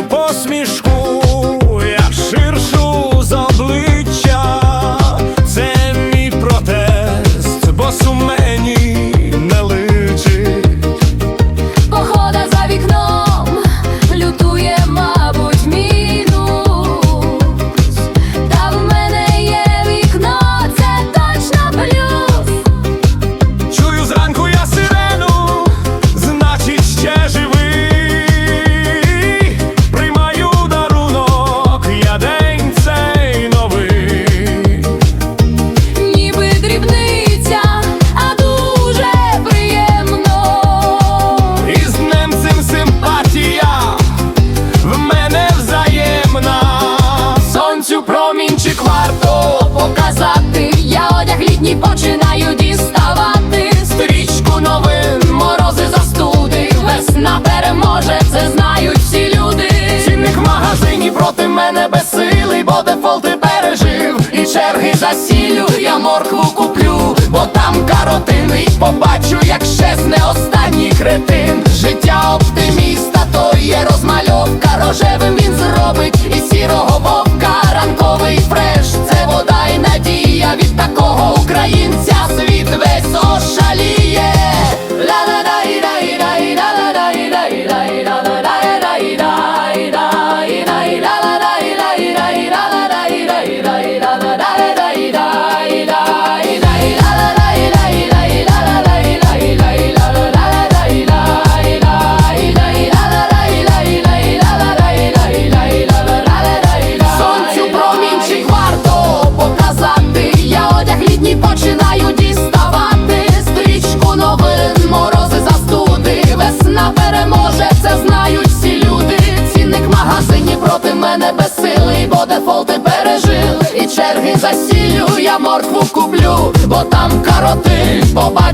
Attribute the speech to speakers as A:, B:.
A: eu posso літні починаю діставати стрічку новин, морози застуди, весна переможе, це знають всі люди.
B: Цінник в магазині проти мене безсилий, бо дефолти пережив. І черги за сіллю я моркву куплю, бо там каротин І побачу, як щезне останній кретин. Життя оптиміста, то є розмальовка. Рожевим він зробить і сірого вовка. Ранковий фреш, це вода і надія. Від такого українця світ весь ошаліє. Сонцю Весна переможе, це знають всі люди. Цінник в магазині проти мене безсилий, бо дефолти пережили. І черги засілю, я моркву куплю, бо там кароти. Останній